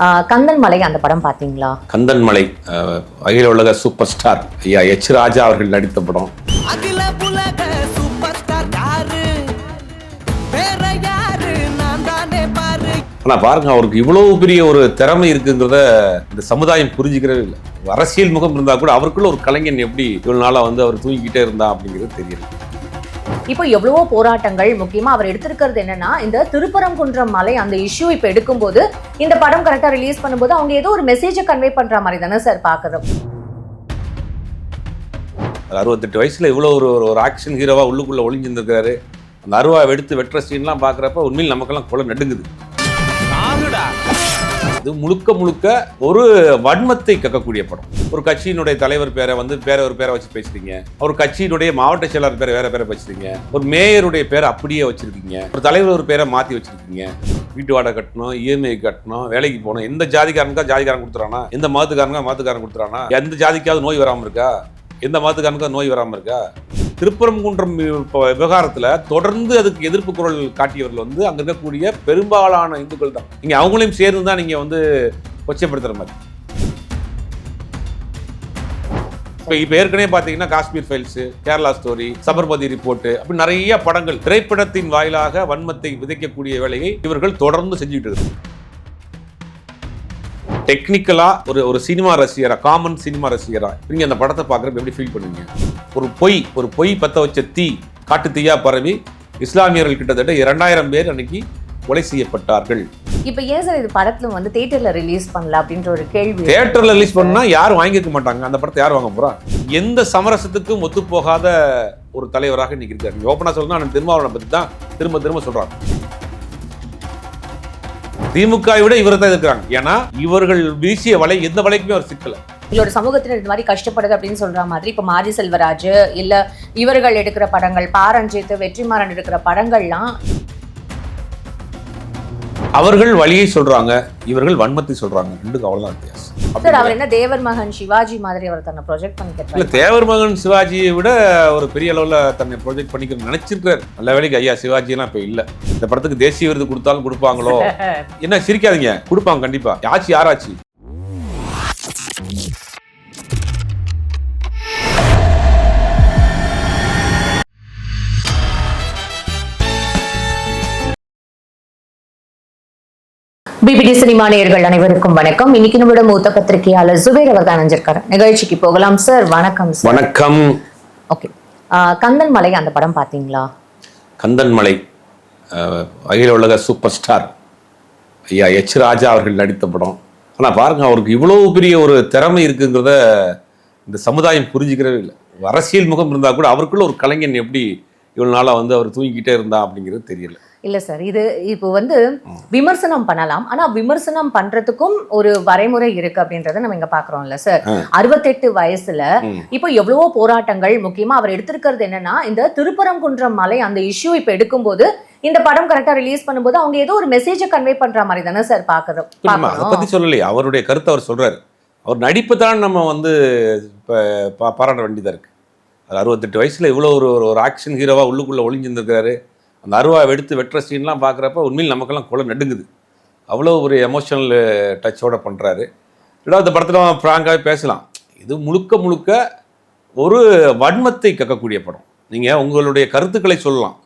ஆஹ் கந்தன் மலை அந்த படம் பாத்தீங்களா கந்தன் மலை அஹ், அகில உலக சூப்பர் ஸ்டார் ஐயா எச் ராஜா அவர்கள் நடித்த படம். அகில புலக சூப்பர் ஸ்டார் யாரு? வேற யாரு? நான் தானே பாரு. ஆனா பாருங்க அவருக்கு இவ்வளவு பெரிய ஒரு திறமை இருக்குங்கிறத இந்த சமுதாயம் புரிஞ்சுக்கிறவே இல்லை. அரசியல் முகம் இருந்தா கூட அவருக்குள்ள ஒரு கலைஞன் எப்படி இவ்வளவு நாளா வந்து அவர் தூங்கிக்கிட்டே இருந்தா அப்படிங்கிறது தெரியல. இப்போ எவ்வளவோ போராட்டங்கள் முக்கியமா அவர் எடுத்திருக்கிறது என்னன்னா இந்த திருப்பரங்குன்றம் மலை அந்த இஷ்யூ இப்போ எடுக்கும்போது இந்த படம் கரெக்டா ரிலீஸ் பண்ணும்போது அவங்க ஏதோ ஒரு மெசேஜை கன்வே பண்ற மாதிரி தானே சார் பாக்குறோம். ஒரு அறுபத்தெட்டு வயசுல இவ்வளோ ஒரு ஒரு- ஒரு ஆக்ஷன் ஹீரோவா உள்ளுக்குள்ள ஒளிஞ்சிருந்திருக்காரு அந்த அருவா எடுத்து வெட்டுற சீன்லாம் பார்க்குறப்ப உண்மையில் நமக்கெல்லாம் குலை நடுங்குது. இது முழுக்க முழுக்க ஒரு வன்மத்தை கக்கக்கூடிய படம். ஒரு கட்சியினுடைய தலைவர் பேரை வந்து பேர ஒரு பேரை வச்சு பேசுறீங்க. ஒரு கட்சியினுடைய மாவட்ட செயலாளர் பேரை வேற பேரை வச்சிருக்கீங்க ஒரு மேயருடைய பேரை அப்படியே வச்சிருக்கீங்க. ஒரு தலைவர் ஒரு பேரை மாத்தி வச்சிருக்கீங்க. வீட்டு வாடகை கட்டணும் இஎம்ஐ கட்டணும் வேலைக்கு போகணும். எந்த ஜாதிக்காரனுக்கா ஜாதிக்காரன் கொடுத்துறானா? எந்த மதத்துக்காரனுக்கா மதத்துக்காரன் கொடுத்துறானா? எந்த ஜாதிக்காவது நோய் வராமல் இருக்கா? எந்த மதத்துக்காரனுக்கா நோய் வராமல் இருக்கா? திருப்பரங்குன்றம் விவகாரத்தில் தொடர்ந்து அதுக்கு எதிர்ப்பு குரல் காட்டியவர்கள் வந்து அங்கே இருக்கக்கூடிய பெரும்பாலான இந்துக்கள் தான். நீங்கள் அவங்களையும் சேர்ந்து தான் நீங்கள் வந்து கொச்சைப்படுத்துற மாதிரி. இப்போ இப்போ ஏற்கனவே பார்த்தீங்கன்னா Kashmir files Kerala story Sabarmati report அப்படி நிறைய படங்கள் திரைப்படத்தின் வாயிலாக வன்மத்தை விதைக்கக்கூடிய வேலையை இவர்கள் தொடர்ந்து செஞ்சுட்டு இருக்கு டெக்னிக்கலா ஒரு ஒரு சினிமா ரசிகரா காமன் சினிமா ரசிகரா நீங்க அந்த படத்தை பார்க்குறப்ப எப்படி ஃபீல் பண்ணுவீங்க? ஒரு பொய் ஒரு பொய் பத்த வச்ச தீ காட்டு தீயா பரவி இஸ்லாமியர்கள் கிட்டத்தட்ட இரண்டாயிரம் பேர் அன்னைக்கு கொலை செய்யப்பட்டார்கள். இப்போ ஏன் சார் இது படத்துல வந்து தியேட்டர்ல ரிலீஸ் பண்ணல அப்படின்ற ஒரு கேள்வி தியேட்டர்ல ரிலீஸ் பண்ணா யாரும் வாங்கிக்க மாட்டாங்க. அந்த படத்தை யார் வாங்க போறா? எந்த சமரசத்துக்கும் ஒத்து போகாத ஒரு தலைவராக இன்னைக்கு இருக்காரு. ஓப்பனா சொல்லணும் அண்ணன் திருமாவளவனை பத்தி தான் திரும்ப திரும்ப சொல்றாங்க திமுக விட இவர் தான் இருக்கிறாங்க ஏன்னா இவர்கள் வீசிய வலை எந்த வலைக்குமே அவர் சிக்கல. எங்களோட சமூகத்தினர் இந்த மாதிரி கஷ்டப்படுது அப்படின்னு சொல்ற மாதிரி இப்போ மாரி செல்வராஜ் இல்ல இவர்கள் எடுக்கிற படங்கள் பாரஞ்சித் வெற்றிமாறன் எடுக்கிற படங்கள்லாம் அவர்கள் வழியை சொல்றாங்க இவர்கள் வன்மத்தை சொல்றாங்க. ரெண்டுக்கு அவ்வளவுதான் வித்தியாசம். சார் அவர் என்ன தேவர் மகன் சிவாஜி மாதிரி அவர் தன்னை ப்ரொஜெக்ட் இல்ல பண்ணிக்கிறார் தேவர் மகன் சிவாஜியை விட ஒரு பெரிய அளவுல தன்னை ப்ரொஜெக்ட் பண்ணிக்க நினைச்சிருக்காரு நல்ல வேலைக்கு ஐயா சிவாஜி எல்லாம் இப்ப இல்ல. இந்த படத்துக்கு தேசிய விருது கொடுத்தாலும் கொடுப்பாங்களோ? என்ன சிரிக்காதீங்க. கொடுப்பாங்க கண்டிப்பா. ஆச்சு யாராச்சு? பிபிடி சினிமா நேயர்கள் அனைவருக்கும் வணக்கம். இன்னைக்கு நம்மளோட மூத்த பத்திரிகையாளர் சுபேர் தான் அணிஞ்சிருக்காரு. நிகழ்ச்சிக்கு போகலாம் சார் வணக்கம் சார் வணக்கம். ஓகே கந்தன் மலை அந்த படம் பாத்தீங்களா கந்தன் மலை அஹ், அகில உலக சூப்பர் ஸ்டார் ஐயா எச் ராஜா அவர்கள் நடித்த படம். ஆனா பாருங்க அவருக்கு இவ்வளவு பெரிய ஒரு திறமை இருக்குங்கிறத இந்த சமுதாயம் புரிஞ்சுக்கிறவே இல்லை. அரசியல் முகம் இருந்தா கூட அவருக்குள்ள ஒரு கலைஞன் எப்படி இவ்வளவு நாளா வந்து அவர் தூங்கிக்கிட்டே இருந்தா அப்படிங்கிறது தெரியல. இல்ல சார் இது இப்போ வந்து விமர்சனம் பண்ணலாம். ஆனா விமர்சனம் பண்றதுக்கும் ஒரு வரைமுறை இருக்கு அப்படின்றத நம்ம இங்க பாக்குறோம்ல சார். அறுபத்தெட்டு வயசுல. இப்போ எவ்வளவோ போராட்டங்கள் முக்கியமா அவர் எடுத்திருக்கிறது என்னன்னா இந்த திருப்பரங்குன்றம் மலை அந்த இஷ்யூ இப்ப எடுக்கும்போது இந்த படம் கரெக்டா ரிலீஸ் பண்ணும்போது அவங்க ஏதோ ஒரு மெசேஜை கன்வே பண்ற மாதிரி தானே சார் பாக்குறோம். அதை பத்தி சொல்லலையே. அவருடைய கருத்தை அவர் சொல்றாரு. அவர் நடிப்பு தான் நம்ம வந்து பாராட்ட வேண்டியதா இருக்கு. அது அறுபத்தெட்டு வயசுல இவ்வளோ ஒரு ஒரு- ஆக்ஷன் ஹீரோவா உள்ளுக்குள்ள ஒளிஞ்சிருந்திருக்காரு அந்த அருவா எடுத்து வெட்டுற சீன்லாம் பார்க்குறப்ப உண்மையில் நமக்கெல்லாம் குளம் நடுங்குது. அவ்வளோ ஒரு எமோஷனல் டச்சோட பண்ணுறாரு ரெண்டாவது படத்தில் ஃப்ராங்காகவே பேசலாம். இது முழுக்க முழுக்க ஒரு வன்மத்தை கக்கக்கூடிய படம். நீங்கள் உங்களுடைய கருத்துக்களை சொல்லலாம்.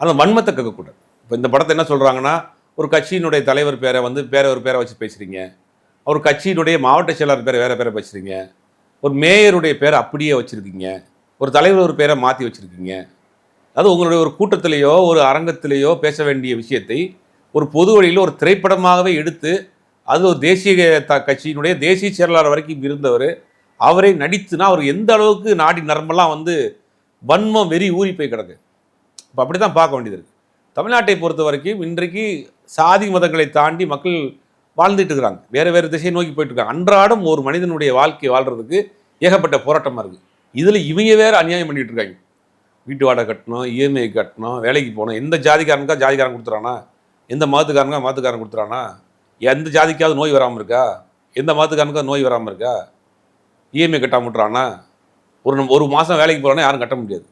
ஆனால் வன்மத்தை கக்கக்கூடாது. இப்போ இந்த படத்தை என்ன சொல்கிறாங்கன்னா ஒரு கட்சியினுடைய தலைவர் பேரை வந்து வேற ஒரு பேரை வச்சு பேசுகிறீங்க ஒரு கட்சியினுடைய மாவட்ட செயலாளர் பேரை வேறு பேரை பேசுகிறீங்க ஒரு மேயருடைய பேரை அப்படியே வச்சுருக்கீங்க. ஒரு தலைவர் ஒரு பேரை மாற்றி வச்சுருக்கீங்க. அது உங்களுடைய ஒரு கூட்டத்திலேயோ ஒரு அரங்கத்திலேயோ பேச வேண்டிய விஷயத்தை ஒரு பொது வழியில் ஒரு திரைப்படமாகவே எடுத்து அது ஒரு தேசிய த கட்சியினுடைய தேசிய செயலாளர் வரைக்கும் இருந்தவர் அவரை நடித்துனா அவர் எந்த அளவுக்கு நாடி நரம்பெல்லாம் வந்து வன்மம் வெறி ஊறி போய் கிடக்கு. இப்போ அப்படி தான் பார்க்க வேண்டியது இருக்குது தமிழ்நாட்டை பொறுத்த வரைக்கும் இன்றைக்கு சாதி மதங்களை தாண்டி மக்கள் வாழ்ந்துட்டு இருக்கிறாங்க. வேறு வேறு திசையை நோக்கி போயிட்டு இருக்காங்க. அன்றாடம் ஒரு மனிதனுடைய வாழ்க்கை வாழ்றதுக்கு ஏகப்பட்ட போராட்டமாக இருக்குது இதில் இவங்க வேறு அநியாயம் பண்ணிகிட்டு இருக்காங்க. வீட்டு வாடகை கட்டணும் இஎம்ஐ கட்டணும் வேலைக்கு போகணும். எந்த ஜாதிக்காரனுக்கா ஜாதிக்காரன் கொடுத்துறானா? எந்த மதத்துக்காரனுக்கா மதத்துக்காரன் கொடுத்துறானா? எந்த ஜாதிக்காவது நோய் வராமல் இருக்கா? எந்த மதத்துக்காரனுக்கா நோய் வராமல் இருக்கா? இஎம்ஐ கட்டாம விட்டுறானா ஒரு நம்ம- ஒரு மாதம் வேலைக்கு போகிறோன்னா யாரும் கட்ட முடியாது.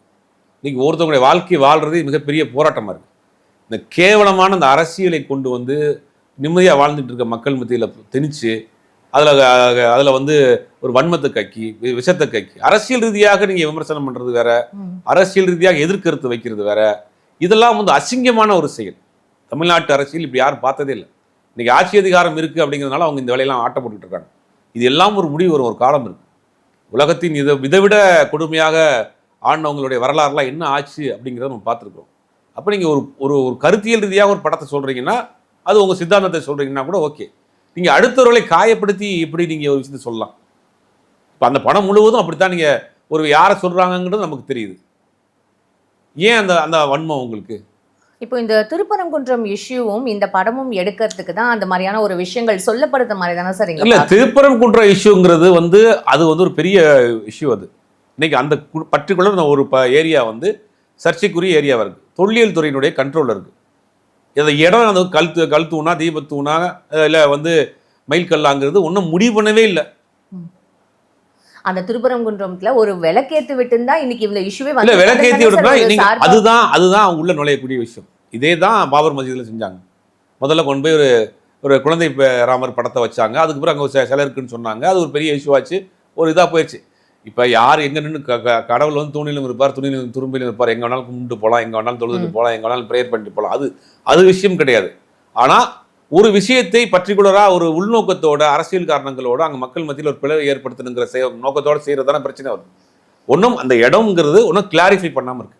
இன்றைக்கி ஒருத்தவங்களுடைய வாழ்க்கை வாழ்கிறது மிகப்பெரிய போராட்டமாக இருக்குது இந்த கேவலமான இந்த அரசியலை கொண்டு வந்து நிம்மதியாக வாழ்ந்துட்டு இருக்க மக்கள் மத்தியில் திணிச்சு அதில் அதில் வந்து ஒரு வன்மத்தை கக்கி விஷத்தை கக்கி. அரசியல் ரீதியாக நீங்கள் விமர்சனம் பண்ணுறது வேற. அரசியல் ரீதியாக எதிர்கருத்து வைக்கிறது வேற. இதெல்லாம் வந்து அசிங்கமான ஒரு செயல். தமிழ்நாட்டு அரசியல் இப்படி யாரும் பார்த்ததே இல்லை. இன்னைக்கு ஆட்சி அதிகாரம் இருக்குது அப்படிங்கிறதுனால அவங்க இந்த வேலையெல்லாம் ஆட்ட போட்டுட்டு இருக்காங்க. இது எல்லாம் ஒரு முடிவு வரும் ஒரு காலம் இருக்கு. உலகத்தின் இதை இதைவிட கொடுமையாக ஆண்டவங்களுடைய வரலாறுலாம் என்ன ஆச்சு அப்படிங்கிறத நம்ம பார்த்துருக்கோம் அப்போ நீங்கள் ஒரு ஒரு ஒரு கருத்தியல் ரீதியாக ஒரு படத்தை சொல்கிறீங்கன்னா அது உங்கள் சித்தாந்தத்தை சொல்கிறீங்கன்னா கூட ஓகே. நீங்கள் அடுத்தவர்களை காயப்படுத்தி எப்படி நீங்கள் ஒரு விஷயத்தை சொல்லலாம். இப்போ அந்த படம் முழுவதும் அப்படித்தான் நீங்கள் ஒரு யாரை சொல்கிறாங்கங்கிறது நமக்கு தெரியுது. ஏன் அந்த அந்த வன்மம் உங்களுக்கு? இப்போ இந்த திருப்பரங்குன்றம் இஷ்யூவும் இந்த படமும் எடுக்கிறதுக்கு தான் அந்த மாதிரியான ஒரு விஷயங்கள் சொல்லப்படுற மாதிரி தானே சார் இல்ல பார்க்கணும். திருப்பரங்குன்ற இஷ்யூங்கிறது வந்து அது வந்து ஒரு பெரிய இஷ்யூ அது. இன்னைக்கு அந்த பர்டிகுலர் ஒரு ப ஏரியா வந்து சர்ச்சைக்குரிய ஏரியாவாக இருக்கு. தொல்லியல் துறையினுடைய கண்ட்ரோலில் இருக்கு. இந்த இடம் அந்த கல் தூ- கல் தூணா தீபத் தூணா இல்லை வந்து மயில் கல்லாங்கிறது ஒன்றும் முடிவு பண்ணவே இல்லை. அந்த திருப்பரங்குன்றத்துல ஒரு விளக்கேத்து விட்டுருந்தா இன்னைக்கு இந்த இஷ்யூவே வந்து விளக்கேத்தி சார்பா- அதுதான் அதுதான் உள்ள நுழையக்கூடிய விஷயம். இதே தான் பாபர் மசீதில் செஞ்சாங்க. முதல்ல கொண்டு போய் ஒரு ஒரு குழந்தை ராமர் படத்தை வச்சாங்க. அதுக்கு பிறகு அங்கே சிலை இருக்குன்னு சொன்னாங்க. அது ஒரு பெரிய இஷ்யூ ஆச்சு. ஒரு இதாக போயிடுச்சு. இப்போ யார் எங்கே நின்று க கடவுள் வந்து துணியிலும் இருப்பார் துணியிலும் துரும்பிலும் இருப்பார். எங்கே வேணாலும் கும்பிட்டு போகலாம் எங்கே வேணாலும் தொழுதுட்டு போகலாம் எங்கே வேணாலும் ப்ரேயர் பண்ணிட்டு போகலாம் அது அது விஷயம் கிடையாது. ஆனால் ஒரு விஷயத்தை பர்டிகுலராக ஒரு உள்நோக்கத்தோட அரசியல் காரணங்களோட அங்கே மக்கள் மத்தியில் ஒரு பிளவை ஏற்படுத்தணுங்கிற செய நோக்கத்தோட செய்கிறது தானே பிரச்சனை வருது. ஒன்றும் அந்த இடம்ங்கிறது ஒன்றும் கிளாரிஃபை பண்ணாமல் இருக்கு.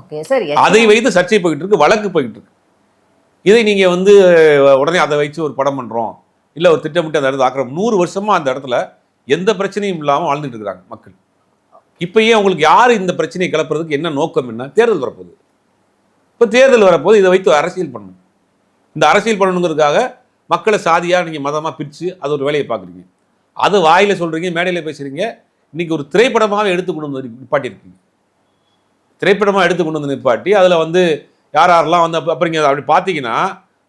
ஓகே சார் அதை வைத்து சர்ச்சை போயிட்டு இருக்கு வழக்கு போயிட்டு இருக்கு. இதை நீங்க வந்து உடனே அதை வச்சு ஒரு படம் பண்றோம். இல்ல ஒரு திட்டமிட்டு அந்த இடத்துல ஆக்கிரம் நூறு வருஷமா அந்த இடத்துல எந்த பிரச்சனையும் இல்லாமல் வாழ்ந்துட்டு இருக்காங்க மக்கள். இப்போயே அவங்களுக்கு உங்களுக்கு யார் இந்த பிரச்சனையை கிளப்புறதுக்கு என்ன நோக்கம் என்ன? தேர்தல் வரப்போகுது. இப்போ தேர்தல் வரப்போது இதை வைத்து அரசியல் பண்ணணும். இந்த அரசியல் பண்ணணுங்கிறதுக்காக மக்களை சாதியாக நீங்கள் மதமாக பிரித்து அது ஒரு வேலையை பார்க்குறீங்க. அது வாயில் சொல்கிறீங்க மேடையில் பேசுகிறீங்க இன்னைக்கு ஒரு திரைப்படமாகவே எடுத்து கொண்டு வந்து நிப்பாட்டியிருக்கீங்க. திரைப்படமாக எடுத்து கொண்டு வந்து நிப்பாட்டி அதில் வந்து யார் யாரெல்லாம் வந்து அப்புறம் அப்படி பார்த்தீங்கன்னா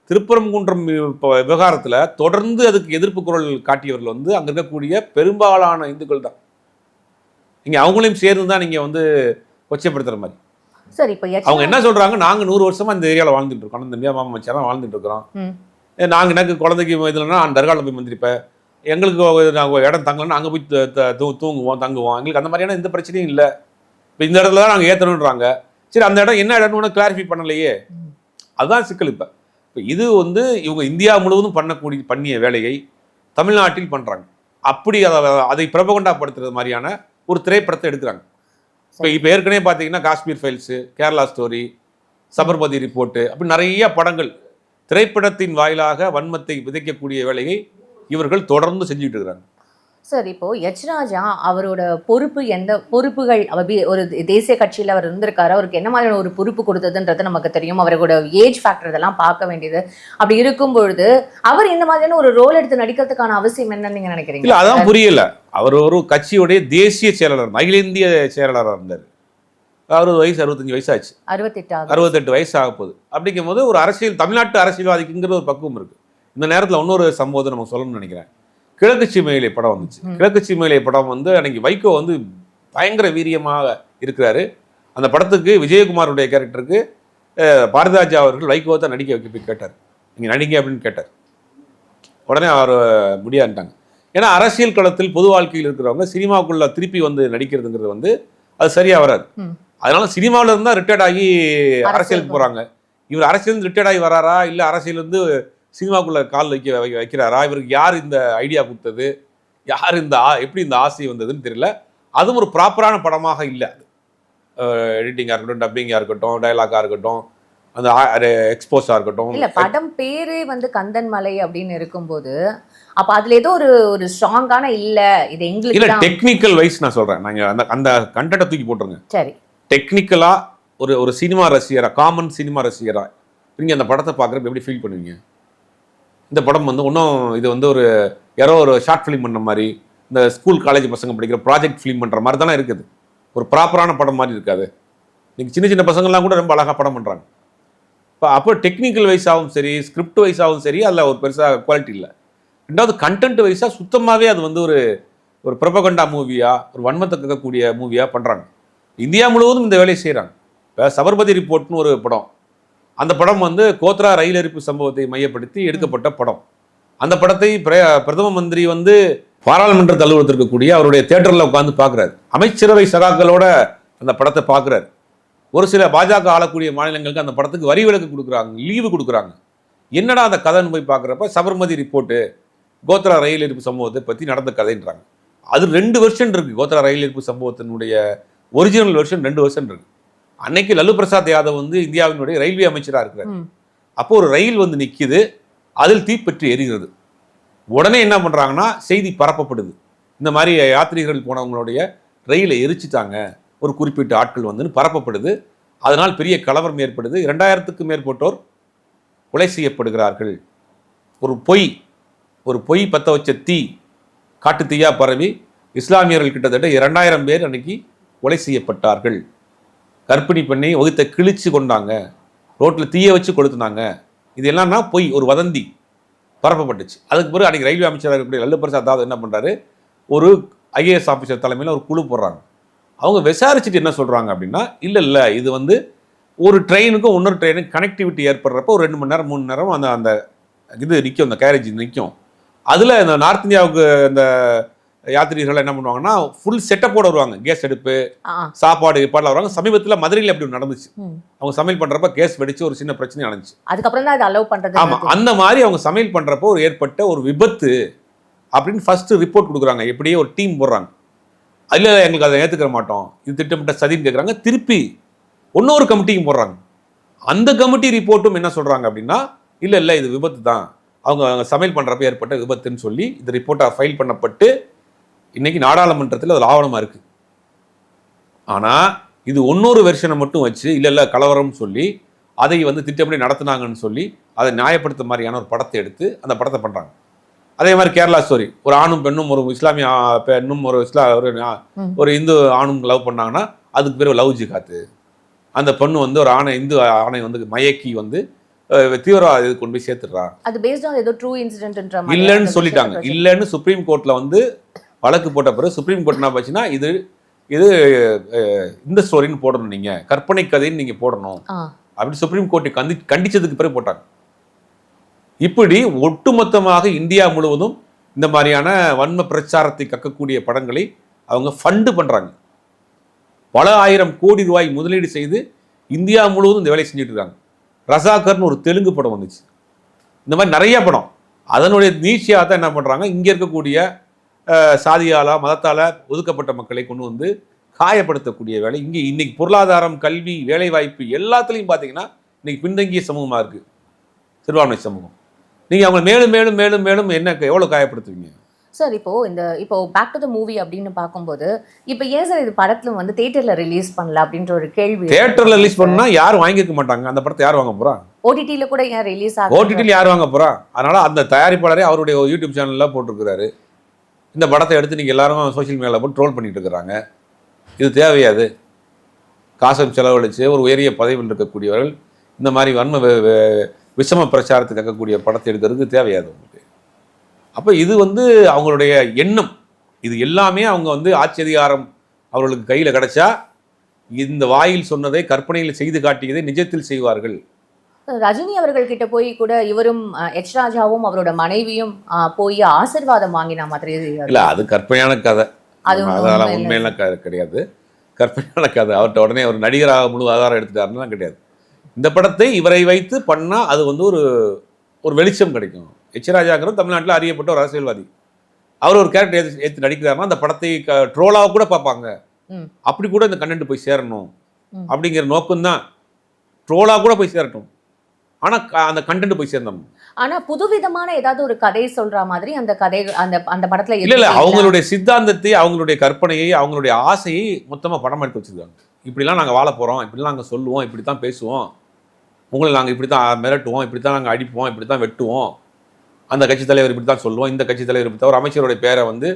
திருப்பரங்குன்றம் விவகாரத்தில் தொடர்ந்து அதுக்கு எதிர்ப்பு குரல் காட்டியவர்கள் வந்து அங்கே இருக்கக்கூடிய பெரும்பாலான இந்துக்கள் தான். நீங்கள் அவங்களையும் சேர்ந்து தான் நீங்கள் வந்து கொச்சைப்படுத்துகிற மாதிரி. சார் இப்போ அவங்க என்ன சொல்கிறாங்க நாங்கள் நூறு வருஷமாக இந்த ஏரியாவில் வாழ்ந்துட்டு இருக்கோம். இந்த மியா மாமா மச்சாரம் வாழ்ந்துட்டு இருக்கிறோம். நாங்கள் எனக்கு குழந்தைக்கு இதுலன்னா அந்த தர்காவில் போய் மந்திரிப்பேன். எங்களுக்கு நாங்கள் இடம் தங்கலன்னா அங்கே போய் தூங்குவோம் தங்குவோம். எங்களுக்கு அந்த மாதிரியான எந்த பிரச்சனையும் இல்லை. இப்போ இந்த இடத்துல தான் நாங்கள் ஏற்றணுன்றாங்க சரி அந்த இடம் என்ன இடம்னு ஒன்று கிளாரிஃபை பண்ணலையே. அதுதான் சிக்கல் இப்போ. இப்போ இது வந்து இவங்க இந்தியா முழுவதும் பண்ணக்கூடிய பண்ணிய வேலையை தமிழ்நாட்டில் பண்ணுறாங்க அப்படி அதை அதை பிரபகண்டாப்படுத்துறது மாதிரியான ஒரு திரைப்படத்தை எடுக்கிறாங்க. இப்போ இப்போ ஏற்கனவே பார்த்தீங்கன்னா Kashmir files Kerala story Sabarmati report அப்படி நிறைய படங்கள் திரைப்படத்தின் வாயிலாக வன்மத்தை விதைக்கக்கூடிய வேலையை இவர்கள் தொடர்ந்து செஞ்சுட்டு இருக்கிறாங்க. சார் இப்போ எச் ராஜா அவரோட பொறுப்பு எந்த பொறுப்புகள் அவர் பி- ஒரு தேசிய கட்சியில் அவர் இருந்திருக்காரு அவருக்கு என்ன மாதிரியான ஒரு பொறுப்பு கொடுத்ததுன்றது நமக்கு தெரியும். அவரோட ஏஜ் ஃபேக்டர் இதெல்லாம் பார்க்க வேண்டியது. அப்படி இருக்கும் பொழுது அவர் இந்த மாதிரியான ஒரு ரோல் எடுத்து நடிக்கிறதுக்கான அவசியம் என்னன்னு நீங்க நினைக்கிறீங்க? இல்லை அதான் புரியல. அவர் ஒரு கட்சியுடைய தேசிய செயலாளர் அகில இந்திய செயலாளராக இருந்தார். அறுபது வயசு அறுபத்தஞ்சு வயசு ஆச்சு அறுபத்தெட்டாவது அறுபத்தெட்டு வயசு ஆக போகுது. அப்படிங்கும்போது ஒரு அரசியல் தமிழ்நாட்டு அரசியல்வாதிக்குங்கிற ஒரு பக்குவம் இருக்கு. இந்த நேரத்தில் இன்னொரு சம்பவத்தை நம்ம சொல்லணும்னு நினைக்கிறேன். கிழக்கு சீமையிலே படம் வந்துச்சு. கிழக்கு சீமையிலே படம் வந்து அன்னைக்கு வைகோ வந்து பயங்கர வீரியமாக இருக்கிறாரு. அந்த படத்துக்கு விஜயகுமாருடைய கேரக்டருக்கு அஹ், பாரதிராஜா அவர்கள் வைகோ தான் நடிக்க வைக்க போய் கேட்டார். நீங்கள் நடிங்க அப்படின்னு கேட்டார். உடனே அவர் முடியாதுட்டாங்க ஏன்னா அரசியல் களத்தில் பொது வாழ்க்கையில் இருக்கிறவங்க சினிமாவுக்குள்ள திருப்பி வந்து நடிக்கிறதுங்கிறது வந்து அது சரியா வராது. அதனால சினிமாவில இருந்தா ரிட்டையர்ட் ஆகி அரசியல் அரசியலுக்கு போறாங்க. இவர் அரசியல் ரிட்டையர்ட் ஆகி வராரா? இல்ல அரசியல் வந்து சினிமாக்குள்ள கால் வைக்க வைக்கிறாரா? இவருக்கு யார் இந்த ஐடியா கொடுத்தது? யார் இந்த ஆ- எப்படி இந்த ஆசை வந்ததுன்னு தெரியல. அதுவும் ஒரு ப்ராப்பரான படமாக இல்லை எடிட்டிங்காக இருக்கட்டும் டப்பிங்காக இருக்கட்டும் டைலாக்காக இருக்கட்டும் அந்த எக்ஸ்போஸாக இருக்கட்டும். இல்ல படம் பேரே வந்து கந்தன் மலை அப்படின்னு இருக்கும்போது அப்ப அதுல ஏதோ ஒரு ஒரு ஸ்ட்ராங்கான இல்ல இது இல்ல எங்களுக்கு தான். டெக்னிக்கல் வைஸ் நான் சொல்றேன். நாங்க அந்த அந்த கண்டென்ட்டை தூக்கி போட்டுருங்க. சரி. டெக்னிக்கலா ஒரு ஒரு சினிமா ரசிகரா காமன் சினிமா ரசிகரா நீங்க அந்த படத்தை பார்க்குறப்ப எப்படி ஃபீல் பண்ணுவீங்க? இந்த படம் வந்து இன்னும் இது வந்து ஒரு யாரோ ஒரு ஷார்ட் ஃபிலிம் பண்ணுற மாதிரி இந்த ஸ்கூல் காலேஜ் பசங்க படிக்கிற ப்ராஜெக்ட் ஃபிலிம் பண்ணுற மாதிரி தானே இருக்குது. ஒரு ப்ராப்பரான படம் மாதிரி இருக்காது. நீங்க சின்ன சின்ன பசங்கள்லாம் கூட ரொம்ப அழகா படம் பண்ணுறாங்க இப்போ அப்போ டெக்னிக்கல் வைஸாகவும் சரி ஸ்கிரிப்ட் வைஸாகவும் சரி அதில் ஒரு பெருசாக குவாலிட்டி இல்லை. ரெண்டாவது கண்டென்ட் வைஸாக சுத்தமாகவே அது வந்து ஒரு ஒரு பிரபகண்டா மூவியாக ஒரு வன்மத்தை கேட்கக்கூடிய மூவியாக பண்ணுறாங்க இந்தியா முழுவதும் இந்த வேலையை செய்கிறாங்க இப்போ சபர்மதி ரிப்போர்ட்னு ஒரு படம். அந்த படம் வந்து கோத்ரா ரயில் எரிப்பு சம்பவத்தை மையப்படுத்தி எடுக்கப்பட்ட படம். அந்த படத்தை பிரதம மந்திரி வந்து பாராளுமன்ற அலுவலகத்தில் இருக்கக்கூடிய அவருடைய தேட்டரில் உட்காந்து பார்க்குறாரு. அமைச்சரவை சகாக்களோட அந்த படத்தை பார்க்குறாரு. ஒரு சில பாஜக ஆளக்கூடிய மாநிலங்களுக்கு அந்த படத்துக்கு வரி விலக்கு கொடுக்குறாங்க லீவு கொடுக்குறாங்க. என்னடா அந்த கதைன்னு போய் பார்க்குறப்ப சபர்மதி ரிப்போர்ட்டு கோத்ரா ரயில் எரிப்பு சம்பவத்தை பற்றி நடந்த கதைன்றாங்க. அது ரெண்டு வெர்ஷன் இருக்குது கோத்ரா ரயில் எரிப்பு சம்பவத்தினுடைய ஒரிஜினல் வெர்ஷன் ரெண்டு வெர்ஷன் இருக்குது அன்னைக்கு லல்லு பிரசாத் யாதவ் வந்து இந்தியாவினுடைய ரயில்வே அமைச்சராக இருக்கிறார். அப்போ ஒரு ரயில் வந்து நிக்குது அதில் தீப்பற்றி எரிகிறது. உடனே என்ன பண்றாங்கன்னா செய்தி பரப்பப்படுது. இந்த மாதிரி யாத்ரீகர்கள் போனவங்களுடைய ரயிலை எரிச்சிட்டாங்க ஒரு குறிப்பிட்ட ஆட்கள் வந்துன்னு பரப்பப்படுது. அதனால் பெரிய கலவரம் ஏற்படுது. இரண்டாயிரத்துக்கும் மேற்பட்டோர் கொலை செய்யப்படுகிறார்கள். ஒரு பொய் ஒரு பொய் பற்ற வச்ச தீ காட்டு தீயா பரவி இஸ்லாமியர்கள் கிட்டத்தட்ட இரண்டாயிரம் பேர் அன்னைக்கு கொலை செய்யப்பட்டார்கள். கர்ப்பிணி பெண்ணை வகுத்தை கிழிச்சு கொண்டாங்க. ரோட்டில் தீய வச்சு கொளுத்துனாங்க. இது எல்லாம்னா பொய் ஒரு வதந்தி பரப்பப்பட்டுச்சு. அதுக்கு பிறகு அன்றைக்கி ரயில்வே அமைச்சராக இருக்கக்கூடிய லல்லு பிரசாத் யாதவ் என்ன பண்ணுறாரு ஒரு ஐஏஎஸ் ஆஃபீஸர் தலைமையில் ஒரு குழு போடுறாங்க. அவங்க விசாரிச்சுட்டு என்ன சொல்கிறாங்க அப்படின்னா இல்லை இல்லை இது வந்து ஒரு ட்ரெயினுக்கும் இன்னொரு ட்ரெயினுக்கு கனெக்டிவிட்டி ஏற்படுறப்போ ஒரு ரெண்டு மணி நேரம் மூணு நேரம் அந்த அந்த இது நிற்கும் அந்த கேரேஜ் நிற்கும் அதில் இந்த நார்த் இந்தியாவுக்கு இந்த யாத்திரிகர்கள் என்ன பண்ணுவாங்கன்னா ஃபுல் செட்டப்போட வருவாங்க. கேஸ் அடுப்பு ஆ, சாப்பாடு பாடல வருவாங்க. சமீபத்தில் மதுரையில் அப்படி நடந்துச்சு. அவங்க சமையல் பண்றப்ப கேஸ் வெடிச்சு ஒரு சின்ன பிரச்சனை நடந்துச்சு அதுக்கப்புறம் தான் அதை அலோவ் பண்றது ஆமா அந்த மாதிரி அவங்க சமையல் பண்றப்போ ஒரு ஏற்பட்ட ஒரு விபத்து அப்படின்னு ஃபர்ஸ்ட் ரிப்போர்ட் கொடுக்குறாங்க. எப்படியே ஒரு டீம் போடுறாங்க. இல்ல, எங்களுக்கு அதை ஏத்துக்கிற மாட்டோம். இது திட்டமிட்ட சதின்னு கேட்குறாங்க திருப்பி இன்னொரு கமிட்டியும் போடுறாங்க. அந்த கமிட்டி ரிப்போர்ட்டும் என்ன சொல்றாங்க அப்படின்னா இல்ல இல்ல இது விபத்து தான் அவங்க சமையல் பண்றப்ப ஏற்பட்ட விபத்துன்னு சொல்லி இந்த ரிப்போர்ட்டை ஃபைல் பண்ணப்பட்டு இன்னைக்கு நாடாளுமன்றத்தில் அது ஆவணமா இருக்கு. ஆனா இது இன்னொரு வெர்ஷனை மட்டும் வச்சு இல்ல இல்ல கலவரம்னு சொல்லி அதை வந்து திட்டமிட்டு நடத்துனாங்கன்னு சொல்லி அதை நியாயப்படுத்த மாதிரியான ஒரு படத்தை எடுத்து அந்த படத்தை பண்றாங்க. அதே மாதிரி கேரளா ஸ்டோரி ஒரு ஆணும் பெண்ணும் ஒரு இஸ்லாமிய பெண்ணும் ஒரு இஸ்லா ஒரு. ஒரு இந்து ஆணும் லவ் பண்ணாங்கன்னா அதுக்கு பேர் லவ் ஜிகாத்து அந்த பொண்ணு வந்து ஒரு ஆணை இந்து ஆணை வந்து மயக்கி வந்து தீவிரவாத இது கொண்டு போய் சேர்த்துடுறான். அது பேஸ்ட் ஆன் ஏதோ ட்ரூ இன்சிடென்ட்ன்ற மாதிரி இல்லைன்னு சொல்லிட்டாங்க. இல்லைன்னு சுப்ரீம் கோர்ட்ல வந்து வழக்கு போட்ட பிறகு சுப்ரீம் கோர்ட் என்ன போச்சுன்னா இது இது இந்த ஸ்டோரின்னு போடணும் நீங்க. கற்பனை கதைன்னு நீங்க போடணும். ஆ, அப்படி சுப்ரீம் கோர்ட்டை கண்டி கண்டிச்சதுக்கு பிறகு போட்டாங்க. இப்படி ஒட்டுமொத்தமாக இந்தியா முழுவதும் இந்த மாதிரியான வன்ம பிரச்சாரத்தை கக்கக்கூடிய படங்களை அவங்க ஃபண்டு பண்றாங்க. பல ஆயிரம் கோடி ரூபாய் முதலீடு செய்து இந்தியா முழுவதும் இந்த வேலையை செஞ்சுட்டு இருக்காங்க. ரசாகர்னு ஒரு தெலுங்கு படம் வந்துச்சு. இந்த மாதிரி நிறைய படம். அதனுடைய நீட்சியாக தான் என்ன பண்ணுறாங்க இங்கே இருக்கக்கூடிய சாதியாலா மதத்தால ஒதுக்கப்பட்ட மக்களை கொண்டு வந்து காயப்படுத்தக்கூடிய வேலை. இங்கே இன்னைக்கு பொருளாதாரம் கல்வி வேலைவாய்ப்பு எல்லாத்துலேயும் பார்த்தீங்கன்னா இன்னைக்கு பின்தங்கிய சமூகமாக இருக்குது சிறுபான்மை சமூகம். நீங்கள் அவங்க மேலும் மேலும் மேலும் மேலும் என்ன எவ்வளோ காயப்படுத்துவீங்க? சார் இப்போ இந்த இப்போ பேக் டு த மூவி அப்படின்னு பார்க்கும்போது இப்போ ஏன் சார் இது படத்துல வந்து தியேட்டர்ல ரிலீஸ் பண்ணல அப்படின்ற ஒரு கேள்வி தேட்டரில் ரிலீஸ் பண்ணா யாரும் வாங்கிக்க மாட்டாங்க. அந்த படத்தை யார் வாங்க போறா? ஓடிடில கூட ஏன் ரிலீஸ் ஆகும் ஓடிடியில் யார் வாங்க போறா? அதனால அந்த தயாரிப்பாளரே அவருடைய யூடியூப் சேனலில் போட்டிருக்கிறாரு. இந்த படத்தை எடுத்து நீங்கள் எல்லாரும் சோஷியல் மீடியாவில் போட்டு ட்ரோல் பண்ணிட்டு இருக்கிறாங்க. இது தேவையாது காசம் செலவழித்து ஒரு உயரிய பதவியில் இருக்கக்கூடியவர்கள் இந்த மாதிரி வன்ம விஷம பிரச்சாரத்துக்கு கேட்கக்கூடிய படத்தை எடுக்கிறதுக்கு தேவையாது உங்களுக்கு? அப்போ இது வந்து அவங்களுடைய எண்ணம். இது எல்லாமே அவங்க வந்து ஆட்சி அதிகாரம் அவர்களுக்கு கையில் கிடைச்சா இந்த வாயில் சொன்னதை கற்பனையில் செய்து காட்டியதை நிஜத்தில் செய்வார்கள். ரஜினி அவர்கள் கிட்ட போய் கூட இவரும் எச் ராஜாவும் அவரோட மனைவியும் போய் ஆசீர்வாதம் வாங்கின மாதிரி இல்ல அது கற்பனையான கதை. அதெல்லாம். உண்மையான கதை கிடையாது. கற்பனையான கதை. அவர்கிட்ட உடனே ஒரு நடிகராக முழு ஆதாரம் எடுத்துட்டாருன்னா கிடையாது. இந்த படத்தை இவரை வைத்து பண்ணா அது வந்து ஒரு ஒரு வெளிச்சம் கிடைக்கும். எச் ராஜாங்கிறது தமிழ்நாட்டில் அறியப்பட்ட ஒரு அரசியல்வாதி. அவர் ஒரு கேரக்டர் ஏற்று ஏற்று நடிக்கிறாருன்னா அந்த படத்தை ட்ரோலாக கூட பார்ப்பாங்க. அப்படி கூட இந்த கண்டென்ட் போய் சேரணும். அப்படிங்கிற நோக்கம்தான். ட்ரோலாக கூட போய் சேரட்டும். ஆனா க- அந்த கண்டென்ட் போய் சேர்ந்தோம் ஆனா புதுவிதமான ஏதாவது ஒரு கதை சொல்ற மாதிரி அந்த கதை அந்த அந்த படத்துல இல்ல இல்ல அவங்களுடைய சித்தாந்தத்தை அவங்களுடைய கற்பனையை அவங்களுடைய ஆசையை மொத்தமா படம் எடுத்து வச்சிருக்காங்க. இப்படிலாம் நாங்க வாழ போறோம் இப்படிலாம் நாங்க சொல்லுவோம் இப்படி தான் பேசுவோம். உங்களை நாங்க இப்படி தான் மிரட்டுவோம் இப்படி தான் நாங்க அடிப்போம் இப்படி தான் வெட்டுவோம். அந்த கட்சி தலைவர் இப்படி தான் சொல்லுவோம் இந்த கட்சி தலைவர் இப்படி தான் ஒரு அமைச்சருடைய பேரை வந்து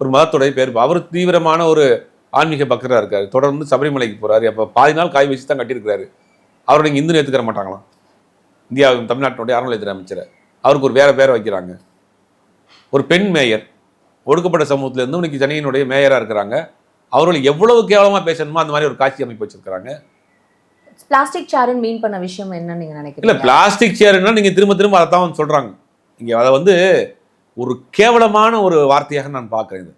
ஒரு மதத்துடைய பேர் அவர் தீவிரமான ஒரு ஆன்மீக பக்தராக இருக்காரு. தொடர்ந்து சபரிமலைக்கு போறாரு. அப்போ பாதி நாள் காய் வச்சு தான் கட்டியிருக்கிறாரு. அவர் நீங்க இந்து ஏற்றுக்கிற மாட்டாங்களாம். இந்தியா தமிழ்நாட்டினுடைய அறநிலையத்துறை அமைச்சர். அவருக்கு ஒரு வேற பேரை வைக்கிறாங்க. ஒரு பெண் மேயர். ஒடுக்கப்பட்ட சமூகத்துல இருந்து இன்னைக்கு சென்னையினுடைய மேயரா இருக்கிறாங்க. அவர்கள் எவ்வளவு கேவலமா பேசணுமோ அந்த மாதிரி ஒரு காட்சி அமைப்பு வச்சிருக்கிறாங்க. பிளாஸ்டிக் சேருன்னு மீன் பண்ண விஷயம் என்னன்னு நீங்க இல்ல நினைக்கிறீங்க பிளாஸ்டிக் சேர்னா நீங்க திரும்ப திரும்ப அதை தான் சொல்றாங்க. இங்க அதை வந்து ஒரு கேவலமான ஒரு வார்த்தையாக நான் பார்க்குறேன் இது.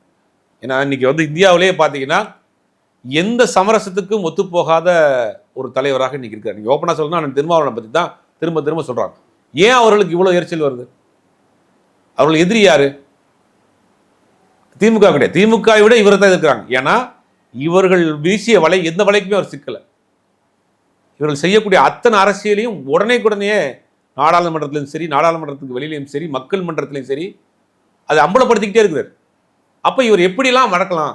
ஏன்னா இன்னைக்கு வந்து இந்தியாவிலேயே பார்த்தீங்கன்னா எந்த சமரசத்துக்கும் ஒத்துப்போகாத ஒரு தலைவராக இன்னைக்கு இருக்காரு. நீங்க ஓப்பனாக சொல்லணும்னா நான் திருமாவளவனை பற்றி தான் திரும்ப திரும்ப சொல்கிறாங்க ஏன் அவர்களுக்கு இவ்வளோ எரிச்சல் வருது? அவர்கள் எதிரி யார்? திமுக கிடையாது திமுக விட இவரை தான் இருக்கிறாங்க ஏன்னா இவர்கள் வீசிய வலை எந்த வலைக்குமே அவர் சிக்கலை. இவர்கள் செய்யக்கூடிய அத்தனை அரசியலையும் உடனே உடனே நாடாளுமன்றத்திலும் சரி நாடாளுமன்றத்துக்கு வெளியிலையும் சரி மக்கள் மன்றத்திலையும் சரி அதை அம்பலப்படுத்திக்கிட்டே இருக்கிறார். அப்போ இவர் எப்படிலாம் மடக்கலாம்?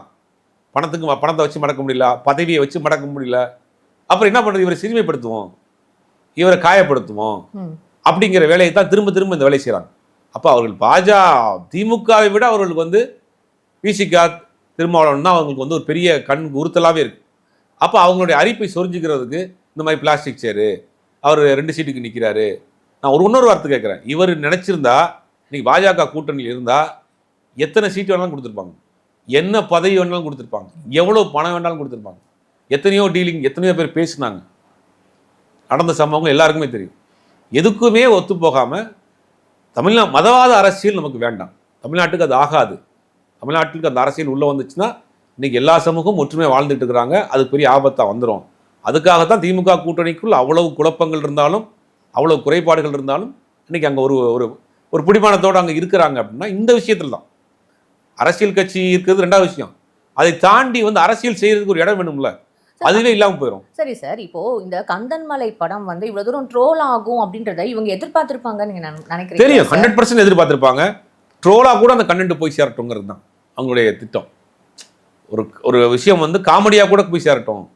பணத்துக்கு பணத்தை வச்சு மடக்க முடியல பதவியை வச்சு மடக்க முடியல. அப்புறம் என்ன பண்ணுறது? இவரை சிறுமைப்படுத்துவோம். இவரை காயப்படுத்துவோம். அப்படிங்கிற வேலையை தான் திரும்ப திரும்ப இந்த வேலையை செய்கிறாங்க அப்போ அவர்கள் பாஜக திமுகவை விட அவர்களுக்கு வந்து விசிகா திருமாவளவன் தான் அவங்களுக்கு வந்து ஒரு பெரிய கண் உறுத்தலாகவே இருக்கு. அப்போ அவங்களுடைய அரிப்பை சொரிஞ்சுக்கிறதுக்கு இந்த மாதிரி பிளாஸ்டிக் சேரு அவர் ரெண்டு சீட்டுக்கு நிற்கிறாரு நான் ஒரு இன்னொரு வார்த்தை கேட்குறேன். இவர் நினச்சிருந்தா இன்னைக்கு பாஜக கூட்டணியில் இருந்தால் எத்தனை சீட்டு வேணாலும் கொடுத்துருப்பாங்க. என்ன பதவி வேணாலும் கொடுத்துருப்பாங்க. எவ்வளோ பணம் வேணாலும் கொடுத்துருப்பாங்க. எத்தனையோ டீலிங் எத்தனையோ பேர் பேசினாங்க. நடந்த சம்பவங்கள் எல்லாருக்குமே தெரியும். எதுக்குமே ஒத்து போகாமல் தமிழ்நா மதவாத அரசியல் நமக்கு வேண்டாம். தமிழ்நாட்டுக்கு அது ஆகாது. தமிழ்நாட்டுக்கு அந்த அரசியல் உள்ளே வந்துச்சுன்னா இன்றைக்கி எல்லா சமூகமும் ஒற்றுமை வாழ்ந்துட்டு இருக்கிறாங்க. அது பெரிய ஆபத்தாக வந்துடும் அதுக்காகத்தான் திமுக கூட்டணிக்குள் அவ்வளவு குழப்பங்கள் இருந்தாலும் அவ்வளவு குறைபாடுகள் இருந்தாலும் இன்றைக்கி அங்கே ஒரு ஒரு ஒரு பிடிமானத்தோடு அங்கே இருக்கிறாங்க அப்படின்னா இந்த விஷயத்தில் தான். அரசியல் கட்சி இருக்கிறது ரெண்டாவது விஷயம். அதை தாண்டி வந்து அரசியல் செய்கிறதுக்கு ஒரு இடம் வேணும்ல. அதுவே இல்லாமல் போயிடும் சரி சார் இப்போ இந்த கந்தன்மலை படம் வந்து இவ்வளவு தூரம் ட்ரோல் ஆகும் அப்படின்றத இவங்க எதிர்பார்த்திருப்பாங்க நீங்க நினை- நினைக்கிறீங்க தெரியும் ஹண்ட்ரட் பர்சன்ட் எதிர்பார்த்திருப்பாங்க. ட்ரோலாக கூட அந்த கண்டென்ட் போய் சேரட்டுங்கிறது தான் அவங்களுடைய திட்டம். ஒரு ஒரு விஷயம் வந்து காமெடியாக கூட போய் சேரட்டும்.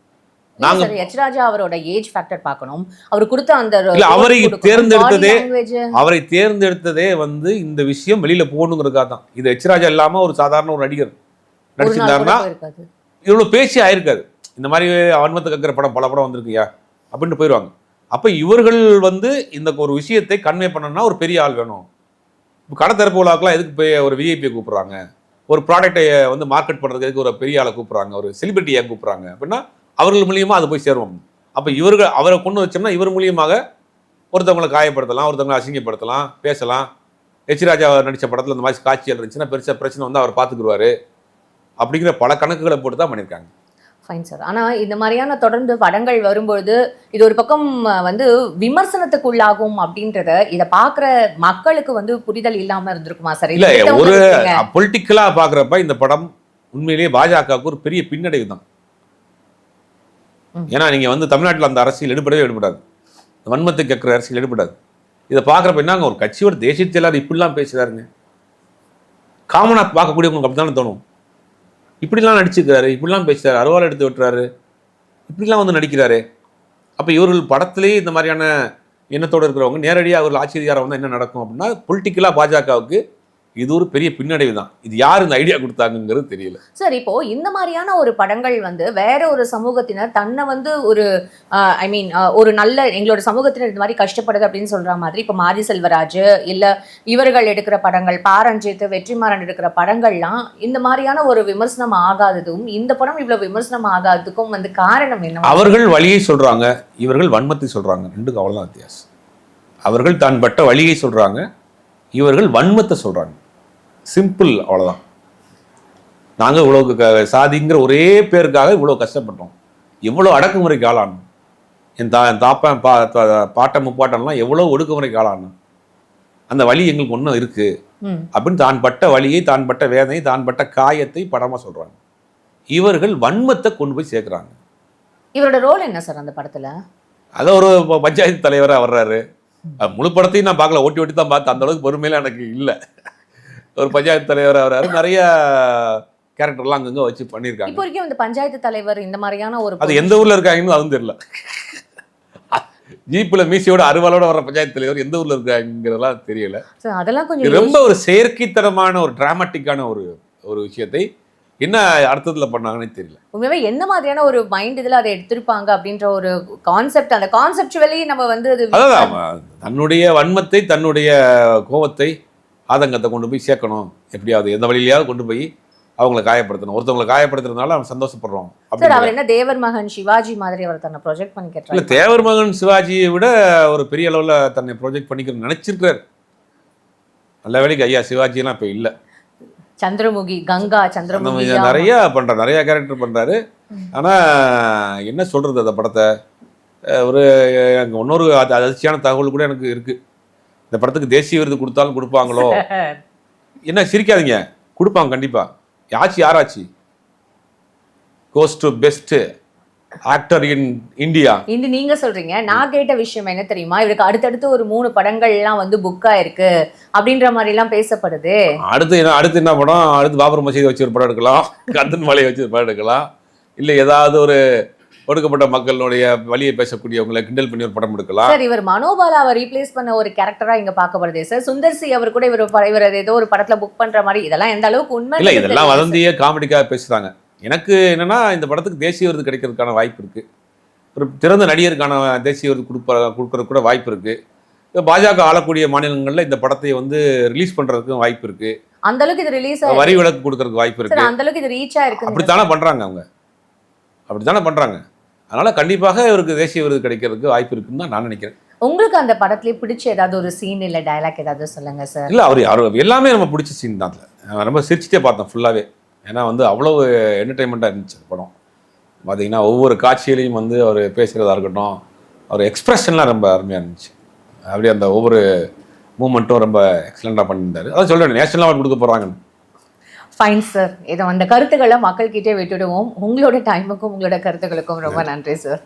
நாங்க சார் எச் ராஜா அவரோட ஏஜ் ஃபேக்டர் பார்க்கணும். அவர் கொடுத்த அந்த இல்ல, அவரை தேர்ந்தெடுத்ததே- அவரை தேர்ந்தெடுத்ததே வந்து இந்த விஷயம் வெளியில போகணுங்கிறதுக்காக தான். இது எச்ராஜா இல்லாம ஒரு சாதாரண ஒரு நடிகர் நடிச்சிருந்தாருன்னா இவ்வளவு பேச்சு ஆயிருக்காது. இந்த மாதிரி அவன்மத்தை கக்கிற படம் பல படம் வந்திருக்குயா அப்படின்ட்டு போயிடுவாங்க. அப்போ இவர்கள் வந்து இந்த ஒரு விஷயத்தை கன்வே பண்ணணும்னா ஒரு பெரிய ஆள் வேணும். இப்போ கடை திறப்பு விழாக்கெலாம் எதுக்கு போய் ஒரு விஐபியை கூப்பிட்றாங்க? ஒரு ப்ராடக்ட்டை வந்து மார்க்கெட் பண்ணுறதுக்கு எதுக்கு ஒரு பெரிய ஆளை கூப்பிட்றாங்க? ஒரு செலிபிரிட்டியை கூப்பிட்றாங்க. அப்படின்னா அவர்கள் மூலியமாக அது போய் சேருவோம் அப்போ இவர்கள் அவரை கொண்டு வச்சோம்னா இவர் மூலியமாக ஒருத்தவங்களை காயப்படுத்தலாம் ஒருத்தவங்களை அசிங்கப்படுத்தலாம் பேசலாம். எச் ராஜா நடித்த படத்தில் இந்த மாதிரி காட்சிகள் இருந்துச்சுன்னா பெருசாக பிரச்சனை வந்து அவர் பார்த்துக்குருவார். அப்படிங்கிற பல கணக்குகளை போட்டு தான் பண்ணியிருக்காங்க. ஃபைன் சார் ஆனா இந்த மாதிரியான தொடர்ந்து படங்கள் வரும்பொழுது இது ஒரு பக்கம் வந்து விமர்சனத்துக்குள்ளாகும் அப்படின்றத இத பாக்குற மக்களுக்கு வந்து புரிதல் இல்லாம இருந்திருக்குமா சார் இல்ல ஒரு விட்டவங்க இருக்கீங்க. பொலிட்டிக்கலா பாக்குறப்ப இந்த படம் உண்மையிலேயே பாஜகவுக்கு ஒரு பெரிய பின்னடைவு தான். ஏன்னா நீங்க வந்து தமிழ்நாட்டில் அந்த அரசியல் எடுபடவே எடுபடாது. இந்த வன்மத்தை கேட்குற அரசியல் எடுபடாது. இதை பார்க்குறப்ப என்னங்க ஒரு கட்சியோட தேசிய செயலாளர் இப்படிலாம் பேசுறாருங்க. காமனா பார்க்கக்கூடியவங்களுக்கு அப்படித்தானே தோணும். இப்படிலாம் நடிச்சுக்கிறாரு இப்படிலாம் பேசுகிறாரு அருவாள் எடுத்து விட்டுறாரு இப்படிலாம் வந்து நடிக்கிறாரு. அப்போ இவர்கள் படத்துலேயே இந்த மாதிரியான எண்ணத்தோடு இருக்கிறவங்க நேரடியாக அவர்கள் ஆட்சி அதிகாரம் வந்தால் என்ன நடக்கும் அப்படின்னா பொலிட்டிக்கலாக பாஜகவுக்கு இது ஒரு பெரிய பின்னடைவு தான் இது யார் இந்த ஐடியா கொடுத்தாங்கங்கிறது தெரியல. சார் இப்போ இந்த மாதிரியான ஒரு படங்கள் வந்து வேற ஒரு சமூகத்தினர் தன்னை வந்து ஒரு ஐ மீன் ஒரு நல்ல எங்களோட சமூகத்தினர் இந்த மாதிரி கஷ்டப்படுது அப்படின்னு சொல்ற மாதிரி இப்போ மாரி செல்வராஜ் இல்ல இவர்கள் எடுக்கிற படங்கள் பாரஞ்சித் வெற்றிமாறன் எடுக்கிற படங்கள்லாம் இந்த மாதிரியான ஒரு விமர்சனம் ஆகாததும் இந்த படம் இவ்வளவு விமர்சனம் ஆகாததுக்கும் வந்து காரணம் என்ன? அவர்கள் வழியை சொல்றாங்க இவர்கள் வன்மத்தை சொல்றாங்க. ரெண்டுக்கும் அவ்வளவுதான் வித்தியாசம். அவர்கள் தான் பட்ட வழியை சொல்றாங்க இவர்கள் வன்மத்தை சொல்றாங்க. சிம்பிள் அவ்வளவுதான். நாங்க இவ்வளவு க- சாதிங்கிற ஒரே பேருக்காக இவ்வளவு கஷ்டப்பட்டோம். இவ்வளவு அடக்குமுறைக்கு ஆளானோம். என் தா என் தாப்பன் பா பாட்டன் முப்பாட்டன்லாம் எவ்வளவு ஒடுக்குமுறைக்கு ஆளானோம். அந்த வழி எங்களுக்கு ஒன்றும் இருக்கு. ம். அப்படின்னு தான் பட்ட வழியை தான் பட்ட வேதனை தான் பட்ட காயத்தை படமா சொல்றாங்க. இவர்கள் வன்மத்தை கொண்டு போய் சேர்க்குறாங்க. இவரோட ரோல் என்ன சார் அந்த படத்துல? அதான் ஒரு பஞ்சாயத்து தலைவரா வர்றாரு. முழு படத்தையும் நான் பார்க்கல. ஓட்டி ஓட்டி தான் பார்த்தேன். அந்த அளவுக்கு பொறுமையில எனக்கு இல்லை. ஒரு பஞ்சாயத்து தலைவரா வர்றாரு நிறைய கேரக்டர்லாம் அங்கங்க வச்சு பண்ணியிருக்காங்க. இப்போ வரைக்கும் இந்த பஞ்சாயத்து தலைவர் இந்த மாதிரியான ஒரு அது எந்த ஊர்ல இருக்காங்கன்னு அதுவும் தெரியல. ஜீப்ல மீசியோட அறுவாலோட வர பஞ்சாயத்து தலைவர் எந்த ஊர்ல இருக்காங்கிறதெல்லாம் தெரியல. அதெல்லாம் கொஞ்சம் ரொம்ப ஒரு செயற்கைத்தனமான ஒரு டிராமாட்டிக்கான ஒரு ஒரு விஷயத்தை என்ன அர்த்தத்துல பண்ணாங்கன்னு தெரியல. உண்மையாவே எந்த மாதிரியான ஒரு மைண்ட் இதுல அதை எடுத்திருப்பாங்க அப்படின்ற ஒரு கான்செப்ட் அந்த கான்செப்டுவலி நம்ம வந்து அது அதான் தன்னுடைய வன்மத்தை தன்னுடைய கோபத்தை ஆதங்கத்தை கொண்டு போய் சேர்க்கணும். எப்படியாவது எந்த வழியிலையாவது கொண்டு போய் அவங்கள காயப்படுத்தணும். ஒருத்தவங்களை காயப்படுத்துறதுனால அவன் சந்தோஷப்படுறோம் சார் அவர் என்ன தேவர் மகன் சிவாஜி மாதிரி அவர் தன்னை ப்ரொஜெக்ட் இல்ல பண்ணிக்கிறார் தேவர் மகன் சிவாஜியை விட ஒரு பெரிய அளவுல தன்னை ப்ரொஜெக்ட் பண்ணிக்க நினைச்சிருக்காரு நல்ல வேலைக்கு ஐயா சிவாஜிலாம் இப்ப இல்ல. சந்திரமுகி கங்கா சந்திரமுகி நிறைய பண்றாரு நிறைய கேரக்டர் பண்றாரு. ஆனா என்ன சொல்றது அந்த படத்தை? ஒரு எனக்கு இன்னொரு அது அதிர்ச்சியான தகவல் கூட எனக்கு இருக்கு. இந்த படத்துக்கு தேசிய விருது கொடுத்தாலும் கொடுப்பாங்களோ? என்ன சிரிக்காதீங்க. கொடுப்பாங்க கண்டிப்பா. யாச்சு யாராச்சு? Goes to best actor in India இது நீங்க சொல்றீங்க நான் கேட்ட விஷயம் என்ன தெரியுமா? இவருக்கு அடுத்தடுத்து ஒரு மூணு படங்கள்லாம் வந்து புக் ஆயிருக்கு அப்படின்ற மாதிரி எல்லாம் பேசப்படுது. அடுத்து என்ன அடுத்து என்ன படம்? அடுத்து பாபர் மசீதை வச்சு ஒரு படம் எடுக்கலாம். கந்தன் மலையை வச்சு ஒரு படம் எடுக்கலாம். இல்லை ஏதாவது ஒரு ஒடுக்கப்பட்ட மக்களுடைய வழியை பேசக்கூடியவங்களை கிண்டல் பண்ணி ஒரு படம் எடுக்கலாம். சார் இவர் மனோபாலாவை ரீப்ளேஸ் பண்ண ஒரு கேரக்டரா இங்க பார்க்கப்படுதே. சார் சுந்தர் சி அவர் கூட இவர் இவர் ஏதோ ஒரு படத்துல புக் பண்ற மாதிரி இதெல்லாம் எந்த அளவுக்கு உண்மை இல்லை இதெல்லாம் வதந்தியே காமெடிக்காக பேசுகிறாங்க எனக்கு என்னன்னா இந்த படத்துக்கு தேசிய விருது கிடைக்கிறதுக்கான வாய்ப்பு இருக்கு. ஒரு திறந்த நடிகருக்கான தேசிய விருது கொடுப்ப கொடுக்கறதுக்கு கூட வாய்ப்பு இருக்கு. பாஜக ஆளக்கூடிய மாநிலங்களில் இந்த படத்தை வந்து ரிலீஸ் பண்றதுக்கும் வாய்ப்பு இருக்கு. அந்த அளவுக்கு இது ரிலீஸ் வரி விலக்கு கொடுக்கறதுக்கு வாய்ப்பு இருக்கு. அந்த அளவுக்கு இது ரீச் ஆயிருக்கு அப்படித்தானே பண்றாங்க அவங்க? அப்படித்தானே பண்றாங்க? அதனால கண்டிப்பாக இவருக்கு தேசிய விருது கிடைக்கிறதுக்கு வாய்ப்பு இருக்குன்னு தான் நான் நினைக்கிறேன். உங்களுக்கு அந்த படத்துலயே பிடிச்ச ஏதாவது ஒரு சீன் இல்ல டயலாக் ஏதாவது சொல்லுங்க சார் இல்லை அவர் அவர் எல்லாமே நம்ம பிடிச்ச சீன் தான் அதில். நான் ரொம்ப சிரிச்சிட்டே பார்த்தேன் ஃபுல்லாகவே ஏன்னா வந்து அவ்வளவு என்டர்டைன்மெண்ட்டாக இருந்துச்சு படம். பார்த்தீங்கன்னா ஒவ்வொரு காட்சியிலையும் வந்து அவர் பேசுகிறதா இருக்கட்டும் அவர் எக்ஸ்பிரஷன்லாம் ரொம்ப அருமையாக இருந்துச்சு. அப்படியே அந்த ஒவ்வொரு மூமெண்ட்டும் ரொம்ப எக்ஸலண்ட்டாக பண்ணியிருந்தாரு. அதான் சொல்கிறேன் நேஷனல் அவார்டு கொடுக்க போகிறாங்கன்னு ஃபைன் சார் இதை அந்த கருத்துக்களை மக்கள்கிட்டே விட்டுடுவோம். உங்களோட டைமுக்கும் உங்களோட கருத்துக்களுக்கும் ரொம்ப நன்றி. சார்